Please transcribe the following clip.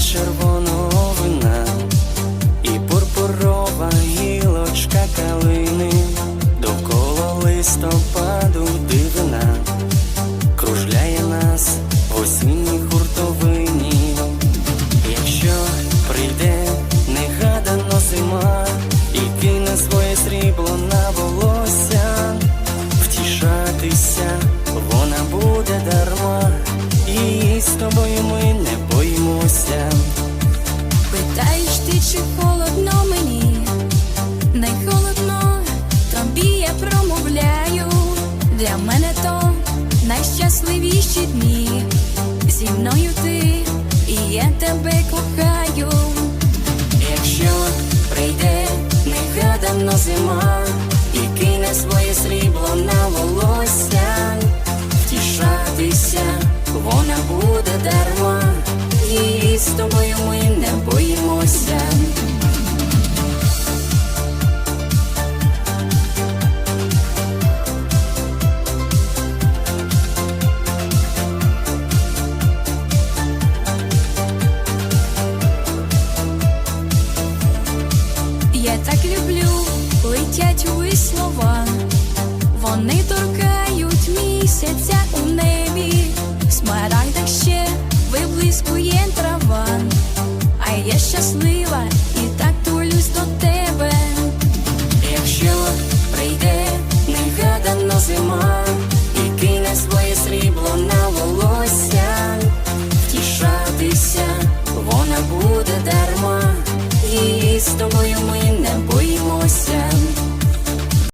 червоного вина, і пурпурова гілочка калини, довкола листопаду чи холодно мені? Не холодно, тобі я промовляю. Для мене то найщасливіші дні. Зі мною ти, і я тебе кохаю. Якщо прийде негадано зима і кине своє срібло на волосся, втішатися вона буде дарма, і з тобою ми не боїмося. Люблю, летять у слова, вони торкають місяця у небі, в смарагдах ще виблискує трава, а я щаслива,